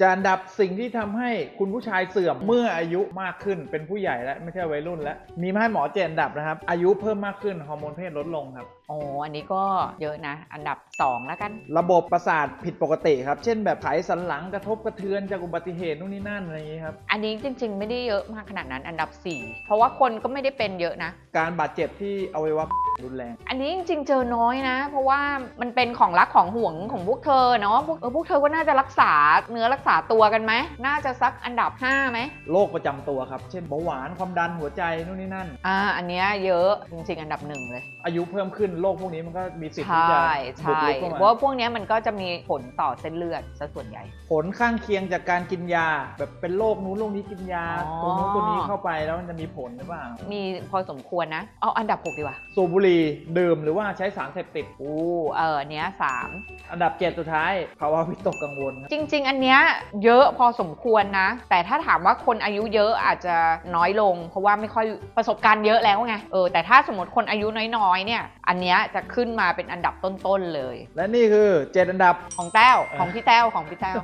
จะอันดับสิ่งที่ทำให้คุณผู้ชายเสื่อมเมื่ออายุมากขึ้นเป็นผู้ใหญ่แล้วไม่ใช่วัยรุ่นแล้ว มีมาให้หมอเจดอันดับนะครับ อายุเพิ่มมากขึ้นฮอร์โมนเพศลดลงครับโอ้อันนี้ก็เยอะนะ อันดับ 2 แล้วกัน ระบบประสาทผิดปกติครับ เช่นแบบไขสันหลังกระทบกระเทือนจากอุบัติเหตุนู่นนี่นั่นอะไรอย่างนี้ครับ อันนี้จริง ๆ ไม่ได้เยอะมากขนาดนั้นอันดับ 4 เพราะว่าคนก็ไม่ได้เป็นเยอะนะ การบาดเจ็บที่อวัยวะ รุนแรง อันนี้จริงๆเจอน้อยนะ เพราะว่ามันเป็นของรักของห่วงของพวกเธอเนาะพวกเออพวกเธอก็น่าจะรักษาเนื้อรักษาตัวกันไหมน่าจะสักอันดับ5ไหมโรคประจำตัวครับ เช่นเบาหวานความดันหัวใจนู่นนี่นั่น อ่าอันเนี้ยเยอะจริงๆอันดับหนึ่งเลย อายุเพิ่มขึ้นโรคพวกนี้มันก็มีสิทธิ์ใชที่จะ่บุกใช่รุกเข้าเพมาราะว่าพวกเนี้ยมันก็จะมีผลต่อเส้นเลือดซะส่วนใหญ่ ผลข้างเคียงจากการกินยา แบบเป็นโรคนู้นโรคนี้กินยาอ๋อ ตัวนู้นตัวนี้เข้าไปแล้วมันจะมีผลหรือเปล่ามีพอสมควรนะ เอาอันดับ 6 ดีกว่า สูบบุหรี่ดื่มหรือว่าใช้สารเสพติด อู้เอออันเนี้ยสามอันดับเจ็ดสุดท้ายภาวะวิตกกังวลครับจริง ๆ อันเนี้ยเยอะพอสมควรนะ แต่ถ้าถามว่าคนอายุเยอะอาจจะน้อยลง เพราะว่าไม่ค่อยประสบการณ์เยอะแล้วไงเออแต่ถ้าสมมติคนอายุน้อยๆเนี่ย อันเนี้ยจะขึ้นมาเป็นอันดับต้นๆเลย และนี่คือเจ็ดอันดับ ของแต้วของพี่แต้วของพี่แต้ว